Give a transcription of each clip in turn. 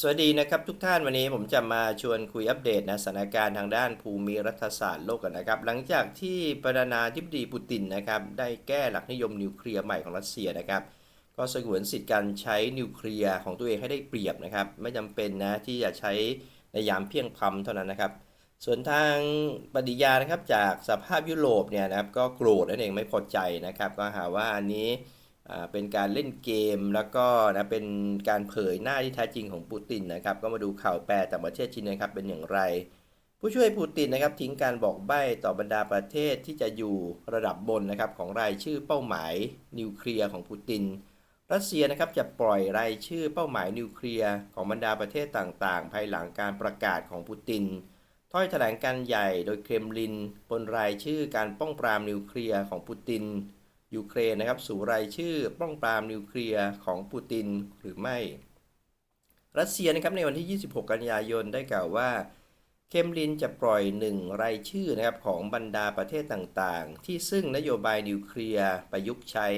สวัสดีนะครับทุกท่านวันนี้ผมจะมาชวนคุยอัปเดตนะสถานการณ์ทางด้านภูมิรัฐศาสตร์โลกกันนะครับ หลังจากที่ประธานาธิบดีปูตินนะครับได้แก้หลักนิยมนิวเคลียร์ใหม่ของรัสเซียนะครับ ก็สงวนสิทธิการใช้นิวเคลียร์ของตัวเองให้ได้เปรียบนะครับ ไม่จำเป็นนะที่จะใช้ในยามเพียงพล้ำเท่านั้นนะครับ ส่วนทางปฏิญานะครับจากสภาพยุโรปเนี่ยนะครับก็โกรธนั่นเองไม่พอใจนะครับ ก็หาว่าอันนี้ เป็นการเล่นเกมแล้วก็นะเป็นการเผยหน้าที่แท้จริงของปูตินนะครับ ก็มาดูข่าวแปลต่างประเทศชิ้นนะครับเป็นอย่างไร ผู้ช่วยปูตินนะครับทิ้งการบอกใบ้ต่อบรรดาประเทศที่จะอยู่ระดับบนนะครับของรายชื่อเป้าหมายนิวเคลียร์ของปูติน รัสเซียนะครับจะปล่อยรายชื่อเป้าหมายนิวเคลียร์ของบรรดาประเทศต่างๆ ภายหลังการประกาศของปูตินถ้อยแถลงการใหญ่โดยเครมลินบนรายชื่อการป้องปรามนิวเคลียร์ของปูติน ยูเครนนะครับ สู่รายชื่อป้องปรามนิวเคลียร์ของปูตินหรือไม่ รัสเซียนะครับในวันที่ 26 กันยายนได้กล่าวว่า เคมลินจะปล่อยหนึ่งรายชื่อนะครับของบรรดาประเทศต่างๆ ที่ซึ่งนโยบายนิวเคลียร์ประยุกต์ใช้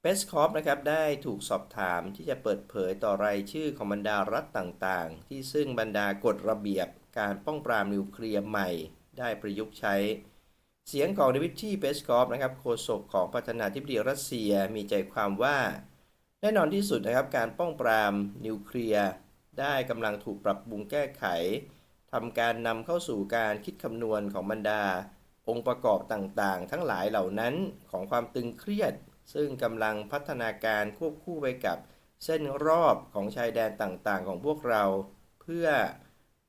เปสคอฟนะครับได้ถูกสอบถามที่จะเปิดเผยต่อรายชื่อของบรรดารัฐต่างๆ ที่ซึ่งบรรดากฎระเบียบการป้องปรามนิวเคลียร์ใหม่ ได้ประยุกต์ใช้ เสียงของดวิที่เปสกอฟนะครับโฆษกของประธานาธิบดีรัสเซียมีใจความว่า แน่นอนที่สุดนะครับการป้องปรามนิวเคลียร์ได้กำลังถูกปรับปรุงแก้ไขทำการนำเข้าสู่การคิดคำนวณของบรรดา องค์ประกอบต่างๆ ทั้งหลายเหล่านั้นของความตึงเครียด ซึ่งกำลังพัฒนาการควบคู่ไปกับเส้นรอบของชายแดนต่างๆ ของพวกเรา เพื่อ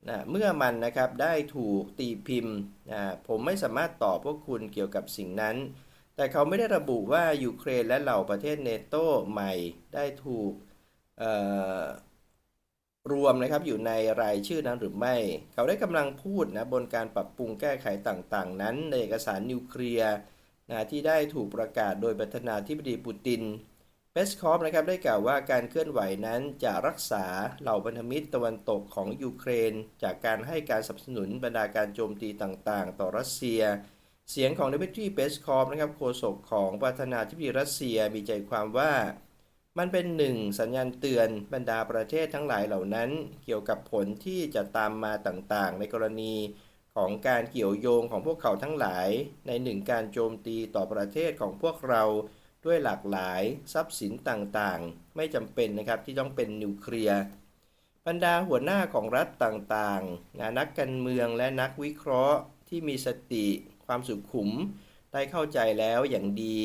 นะเมื่อมันนะครับได้ถูกตีพิมพ์นะผมไม่สามารถตอบพวกคุณเกี่ยวกับสิ่งนั้น แต่เขาไม่ได้ระบุว่ายูเครนและเหล่าประเทศเนโตใหม่ได้ถูกรวมนะครับอยู่ในรายชื่อนั้นหรือไม่ เขาได้กำลังพูดนะบนการปรับปรุงแก้ไขต่างๆ นั้น ในเอกสารนิวเคลียร์นะที่ได้ถูกประกาศโดยประธานาธิบดีปูติน เปสคอฟนะครับได้กล่าวว่าการเคลื่อนไหวนั้นจะรักษาเหล่าพันธมิตรตะวันตกของยูเครน จากการให้การสนับสนุนบรรดาการโจมตีต่างๆ ต่อรัสเซีย เสียงของดมิทรีเปสคอฟนะครับโฆษกของประธานาธิบดีรัสเซียมีใจความว่า มันเป็นหนึ่งสัญญาณเตือนบรรดาประเทศทั้งหลายเหล่านั้น เกี่ยวกับผลที่จะตามมาต่างๆ ในกรณีของการเกี่ยวโยงของพวกเขาทั้งหลาย ในหนึ่งการโจมตีต่อประเทศของพวกเรา ด้วยหลากหลายทรัพย์สินต่างๆ ไม่จำเป็นนะครับที่ต้องเป็นนิวเคลียร์บรรดาหัวหน้าของรัฐต่างๆนะนักการเมืองและนักวิเคราะห์ที่มีสติ ความสุขุม ได้เข้าใจแล้วอย่างดี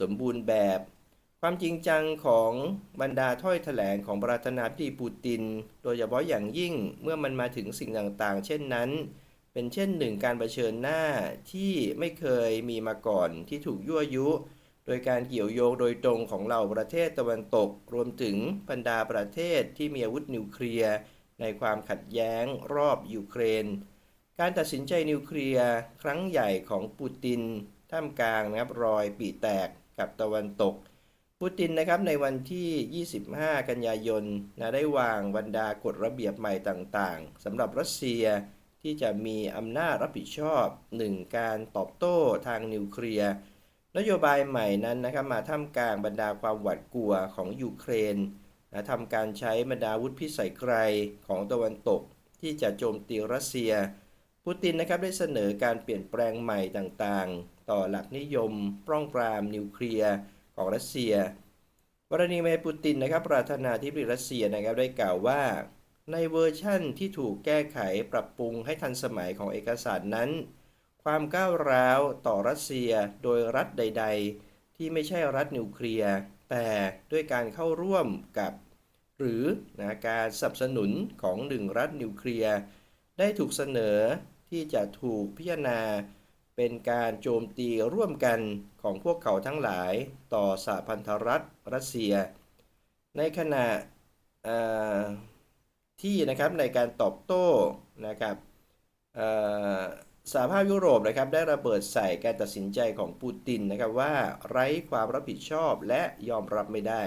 สมบูรณ์แบบ ความจริงจังของบรรดาถ้อยแถลงของประธานาธิบดีปูติน โดยเฉพาะอย่างยิ่งเมื่อมันมาถึงสิ่งต่างๆ เช่นนั้น เป็นเช่นหนึ่งการเผชิญหน้าที่ไม่เคยมีมาก่อนที่ถูกยั่วยุ ดยการเกี่ยวโยงโดยตรงของเหล่าประเทศตะวันตก รวมถึงบรรดาประเทศที่มีอาวุธนิวเคลียร์ในความขัดแย้งรอบยูเครน การตัดสินใจนิวเคลียร์ครั้งใหญ่ของปูติน ท่ามกลางนะครับรอยปีแตกกับตะวันตก ปูตินนะครับในวันที่ 25 กันยายนนะได้วางบรรดากฎระเบียบใหม่ต่างๆสำหรับรัสเซียที่จะมีอำนาจรับผิดชอบ 1. การตอบโต้ทางนิวเคลียร์ นโยบายใหม่นั้นนะครับมาท่ามกลางบรรดาความหวาดกลัวของยูเครนนะทำการใช้บรรดาวุธพิสัยไกลของตะวันตก ที่จะโจมตีรัสเซีย ปูตินนะครับได้เสนอการเปลี่ยนแปลงใหม่ต่างๆ ต่อหลักนิยมป้องปรามนิวเคลียร์ของรัสเซียกรณีเมปูตินนะครับประธานาธิบดีรัสเซียนะครับได้กล่าวว่า ในเวอร์ชั่นที่ถูกแก้ไขปรับปรุงให้ทันสมัยของเอกสารนั้น ความก้าวร้าวต่อรัสเซียโดยรัฐใด ๆ ที่ไม่ใช่รัฐนิวเคลียร์แต่ด้วยการเข้าร่วมกับ หรือนะการสนับสนุนของหนึ่งรัฐนิวเคลียร์ได้ถูกเสนอที่จะถูกพิจารณา เป็นการโจมตีร่วมกันของพวกเขาทั้งหลายต่อสหพันธรัฐรัสเซีย ในขณะที่นะครับในการตอบโต้นะครับ สหภาพยุโรปนะครับได้ระเบิดใส่การตัดสินใจของปูตินนะครับว่าไร้ความรับผิดชอบและยอมรับไม่ได้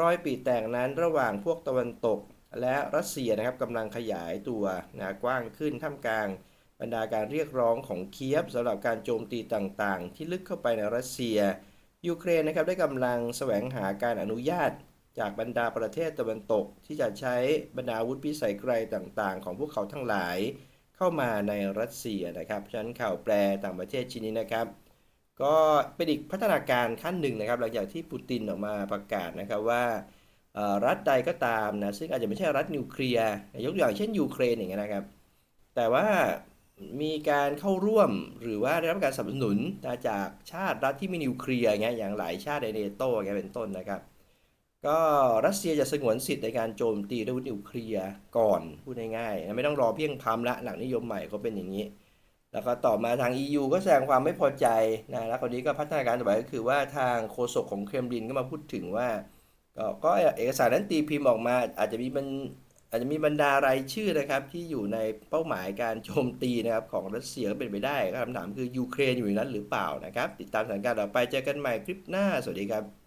รอยปีแตกนั้นระหว่างพวกตะวันตก และรัสเซียนะครับกำลังขยายตัวนะกว้างขึ้นท่ามกลาง บรรดาการเรียกร้องของเคียฟสำหรับการโจมตีต่างๆ ที่ลึกเข้าไปในรัสเซีย ยูเครนนะครับได้กำลังแสวงหาการอนุญาต จากบรรดาประเทศตะวันตก ที่จะใช้บรรดาอาวุธพิสัยไกลต่างๆ ของพวกเขาทั้งหลาย เข้ามาในรัสเซียนะครับฉะนั้นข่าวแปลต่างประเทศชิ้นนี้นะครับ ก็เป็นอีกพัฒนาการขั้นหนึ่งนะครับ หลังจากที่ปูตินออกมาประกาศนะครับว่ารัฐใดก็ตามนะซึ่งอาจจะไม่ใช่รัฐนิวเคลียร์ยกตัวอย่างเช่นยูเครนอย่างเงี้ยนะครับ แต่ว่ามีการเข้าร่วมหรือว่าได้รับการสนับสนุนจากชาติรัฐที่มีนิวเคลียร์อย่างเงี้ยอย่างหลายชาติในเนโตอย่างเงี้ยเป็นต้นนะครับ ก็รัสเซียจะสงวนสิทธิ์ในการโจมตีด้วยวุธนิวเคลียร์ก่อนพูดง่ายๆนะไม่ต้องรอเพียงพำละหลักนิยมใหม่เขาเป็นอย่างนี้ แล้วก็ต่อมาทาง EU ก็แสดงความไม่พอใจนะแล้วคราวนี้ก็พัฒนาการต่อไปก็คือว่าทางโฆษกของเครมลินก็มาพูดถึงว่าก็ก็เอกสารนั้นตีพิมพ์ออกมา อาจจะมีมันอาจจะมีบรรดารายชื่อนะครับ ที่อยู่ในเป้าหมายการโจมตีนะครับของรัสเซียก็เป็นไปได้คำถามคือยูเครนอยู่ในนั้นหรือเปล่านะครับ ติดตามสถานการณ์ต่อไปเจอกันใหม่คลิปหน้าสวัสดีครับ